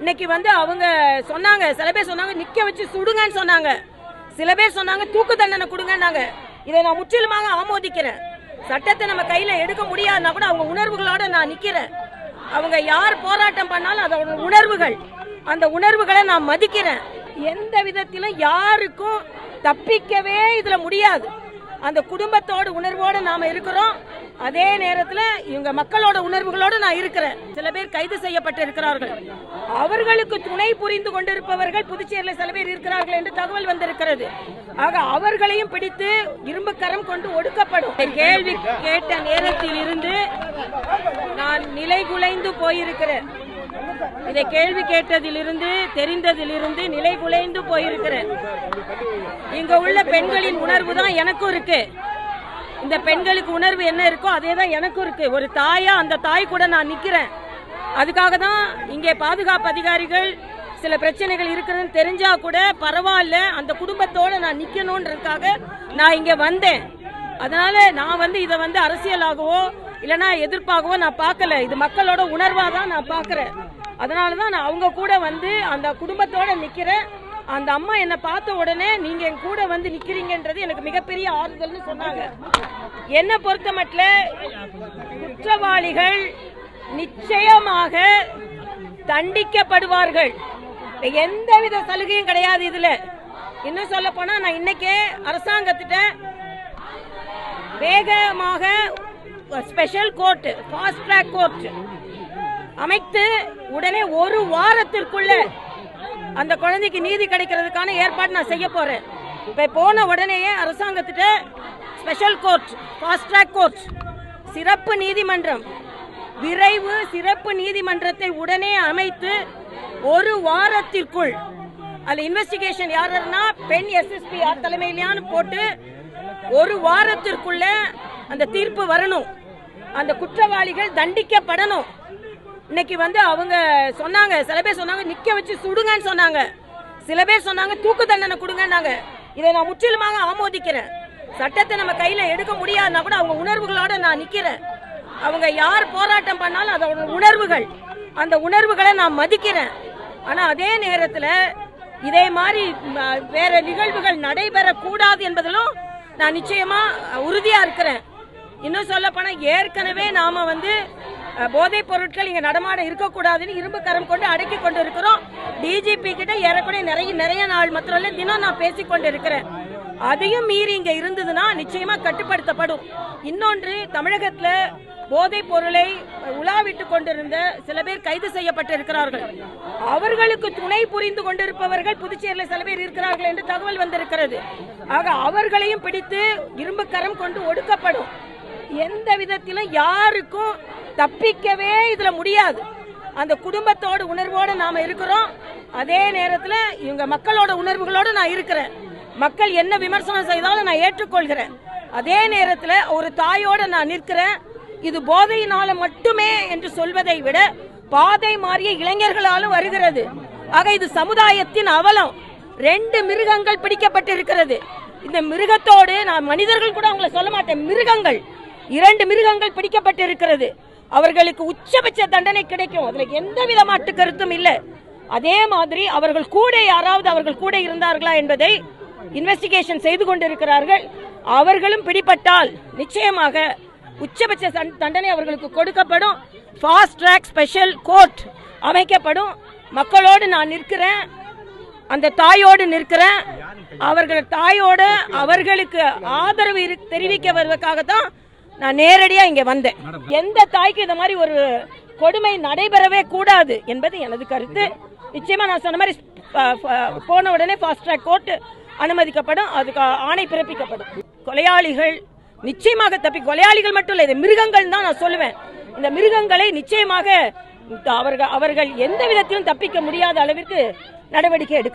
இன்னைக்கு வந்து அவங்க சொன்னாங்க சில பேர் சொன்னாங்க நிக்க வச்சு சுடுங்கன்னு சொன்னாங்க. சில பேர் சொன்னாங்க தூக்கு தண்டனை கொடுங்கன்னாங்க. இதை நான் முற்றிலுமாக ஆமோதிக்கிறேன். சட்டத்தை நம்ம கையில எடுக்க முடியாதுன்னா கூட அவங்க உணர்வுகளோட நான் நிக்கிறேன். அவங்க யார் போராட்டம் பண்ணாலும் அதோட உணர்வுகள் அந்த உணர்வுகளை நான் மதிக்கிறேன். எந்த விதத்திலும் யாருக்கும் தப்பிக்கவே இதுல முடியாது. அந்த குடும்பத்தோட உணர்வோட நாம இருக்கிறோம். அதே நேரத்துல இவங்க மக்களோட உணர்வுகளோட நான் இருக்கிறேன். சில பேர் கைது செய்யப்பட்டு இருக்கிறார்கள் அவர்களுக்கு துணை புரிந்து கொண்டிருப்பவர்கள் புதுச்சேரியில் சில பேர் இருக்கிறார்கள் என்று தகவல் வந்திருக்கிறது. ஆக அவர்களையும் பிடித்து இரும்பு கரம் கொண்டு ஒடுக்கப்படும். கேள்வி கேட்ட நேரத்தில் இருந்து நான் நிலை குலைந்து போயிருக்கிறேன். இதை கேள்வி கேட்டதிலிருந்து தெரிந்ததிலிருந்து நிலை குலைந்து போயிருக்கிறேன். இங்க உள்ள பெண்களின் உணர்வு தான் எனக்கும் இருக்கு. இந்த பெண்களுக்கு உணர்வு என்ன இருக்கோ அதே தான் எனக்கும் இருக்கு. ஒரு தாயா அந்த தாய் கூட நான் நிக்கிறேன். அதுக்காக தான் இங்கே பாதுகாப்பு அதிகாரிகள் சில பிரச்சனைகள் இருக்குதுன்னு தெரிஞ்சா கூட பரவாயில்ல அந்த குடும்பத்தோட நான் நிக்கணும்ன்றதுக்காக நான் இங்க வந்தேன். அதனால நான் வந்து இதை வந்து அரசியலாகவோ இல்லைன்னா எதிர்ப்பாகவோ நான் பார்க்கல. இது மக்களோட உணர்வாக தான் நான் பார்க்குறேன். அதனால தான் நான் அவங்க கூட வந்து அந்த குடும்பத்தோட நிக்கிறேன். அந்த அம்மா என்னை பார்த்த உடனே நீங்க என் கூட வந்து நிக்கிறீங்கன்றது எனக்கு மிகப்பெரிய ஆறுதல்னு சொன்னாங்க. என்னை பொறுத்த மட்டும் குற்றவாளிகள் நிச்சயமாக தண்டிக்கப்படுவார்கள். எந்தவித சலுகையும் கிடையாது இதுல. இன்னும் சொல்ல போனா நான் இன்னைக்கே அரசாங்கத்திட்ட வேகமாக special court fast track court அமைத்து உடனே ஒரு வாரத்திற்குள்ள அந்த குழந்தைக்கு நீதி கிடைக்கிறதுக்கான ஏற்பாடு நான் செய்ய போறேன். இப்ப போன உடனேயே அரசாங்கத்திட்ட special court fast track court சிறப்பு நீதிமன்றம் விரைவு சிறப்பு நீதிமன்றத்தை உடனே அமைத்து ஒரு வாரத்திற்குள் அதில் இன்வெஸ்டிகேஷன் யாருன்னா பெண் எஸ்எஸ்பி யார் தலைமையிலான்னு போட்டு ஒரு வாரத்திற்குள்ள அந்த தீர்ப்பு வரணும். அந்த குற்றவாளிகள் தண்டிக்கப்படணும். இன்னைக்கு வந்து அவங்க சொன்னாங்க சில பேர் சொன்னாங்க நிக்க வச்சு சுடுங்கன்னு சொன்னாங்க. சில பேர் சொன்னாங்க தூக்கு தண்டனை கொடுங்கன்னாங்க. இதை நான் முற்றிலுமாக ஆமோதிக்கிறேன். சட்டத்தை நம்ம கையில எடுக்க முடியாதுன்னா கூட அவங்க உணர்வுகளோட நான் நிக்கிறேன். அவங்க யார் போராட்டம் பண்ணாலும் அதோட உணர்வுகள் அந்த உணர்வுகளை நான் மதிக்கிறேன். ஆனா அதே நேரத்துல இதே மாதிரி வேற நிகழ்வுகள் நடைபெறக்கூடாது என்பதிலும் நான் நிச்சயமா உறுதியா இருக்கிறேன். இன்னும் சொல்ல போனா ஏற்கனவே நாம வந்து போதைப் பொருட்கள் இங்க நடமாட இருக்கக்கூடாதுன்னு இரும்பு கரம் கொண்டு அடக்கி கொண்டு இருக்கிறோம் டிஜிபி கிட்ட ஏறக்குறைய நிறைய நிறைய நாள் மாத்திரம் இல்ல தினம் நான் பேசிக் கொண்டு இருக்கிறேன் அதையும் மீறி இங்க இருந்ததுன்னா நிச்சயமா கட்டுப்படுத்தப்படும். இன்னொன்று தமிழகத்துல போதைப் பொருளை உலாவிட்டு கொண்டிருந்த சில பேர் கைது செய்யப்பட்டு இருக்கிறார்கள் அவர்களுக்கு துணை புரிந்து கொண்டிருப்பவர்கள் புதுச்சேரியில் சில பேர் இருக்கிறார்கள் என்று தகவல் வந்திருக்கிறது. ஆக அவர்களையும் பிடித்து இரும்பு கரம் கொண்டு ஒடுக்கப்படும். எந்த விதத்திலும் யாருக்கும் தப்பிக்கவே இதுல முடியாது. அந்த குடும்பத்தோட உணர்வோட நாம இருக்கிறோம். அதே நேரத்துல இவங்க மக்களோட உணர்வுகளோட நான் இருக்கிறேன். மக்கள் என்ன விமர்சனம் செய்தாலும் நான் ஏற்றுக்கொள்கிறேன். அதே நேரத்துல ஒரு தாயோட நான் நிற்கிறேன். இது போதையினால மட்டுமே என்று சொல்வதை விட பாதை மாறிய இளைஞர்களாலும் வருகிறது. ஆக இது சமுதாயத்தின் அவலம். ரெண்டு மிருகங்கள் பிடிக்கப்பட்டிருக்கிறது இந்த மிருகத்தோடு நான் மனிதர்கள் கூட அவங்கள சொல்ல மாட்டேன். மிருகங்கள். இரண்டு மிருகங்கள் பிடிக்கப்பட்டிருக்கிறது அவர்களுக்கு உச்சபட்ச தண்டனை கிடைக்கும். அதுல எந்த விதமான கருத்தும் இல்லை. அதே மாதிரி அவர்கள் கூட யாராவது அவர்கள் கூட இருந்தார்களா என்பதை இன்வெஸ்டிகேஷன் செய்து கொண்டிருக்கிறார்கள். அவர்களும் பிடிபட்டால் நிச்சயமாக உச்சபட்ச தண்டனை அவர்களுக்கு கொடுக்கப்படும். ஃபாஸ்ட் ட்ராக் ஸ்பெஷல் கோர்ட் அமைக்கப்படும். மக்களோடு நான் நிற்கிறேன். அந்த தாயோடு நிற்கிறேன். அவர்கள் தாயோடு அவர்களுக்கு ஆதரவு தெரிவிக்க வருவதற்காக தான் நான் நேரடியா இங்க வந்தேன். எந்த தாய்க்கு இந்த மாதிரி ஒரு கொடுமை நடைபெறவே கூடாது என்பது எனது கருத்து. நிச்சயமா நான் சொன்ன மாதிரி போன உடனே ஃபாஸ்ட் ட்ராக் கோர்ட் அனுமதிக்கப்படும். அதுக்கு ஆணை பிறப்பிக்கப்படும். கொலையாளிகள் நிச்சயமாக தப்பி கொலையாளிகள் மட்டும் இல்லை இது மிருகங்கள் தான் நான் சொல்லுவேன். இந்த மிருகங்களை நிச்சயமாக அவர்கள் அவர்கள் எந்த விதத்திலும் தப்பிக்க முடியாத அளவிற்கு நடவடிக்கை எடுக்க